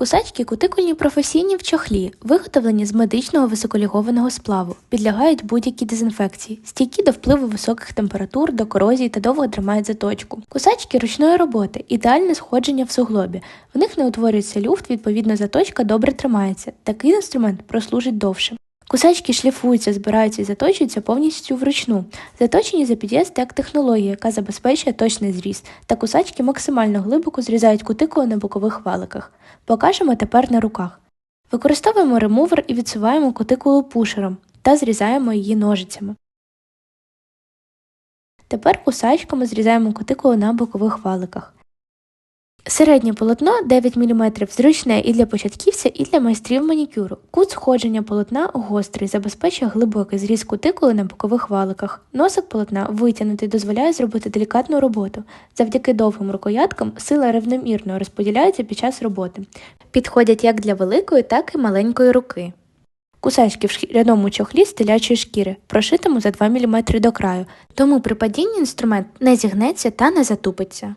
Кусачки кутикульні професійні в чохлі, виготовлені з медичного високолігованого сплаву, підлягають будь-якій дезінфекції, стійкі до впливу високих температур, до корозії та довго тримають заточку. Кусачки ручної роботи, ідеальне сходження в суглобі. В них не утворюється люфт, відповідно, заточка добре тримається. Такий інструмент прослужить довше. Кусачки шліфуються, збираються і заточуються повністю вручну. Заточені за під'їзд як технологія, яка забезпечує точний зріз, та кусачки максимально глибоко зрізають кутикулу на бокових валиках. Покажемо тепер на руках. Використовуємо ремувер і відсуваємо кутикулу пушером та зрізаємо її ножицями. Тепер кусачками зрізаємо кутикулу на бокових валиках. Середнє полотно 9 мм зручне і для початківця, і для майстрів манікюру. Кут сходження полотна гострий, забезпечує глибокий зріз кутикули на бокових валиках. Носик полотна витягнутий дозволяє зробити делікатну роботу. Завдяки довгим рукояткам сила рівномірно розподіляється під час роботи. Підходять як для великої, так і маленької руки. Кусачки в шкіряному чохлі з телячої шкіри, прошитому за 2 мм до краю, тому при падінні інструмент не зігнеться та не затупиться.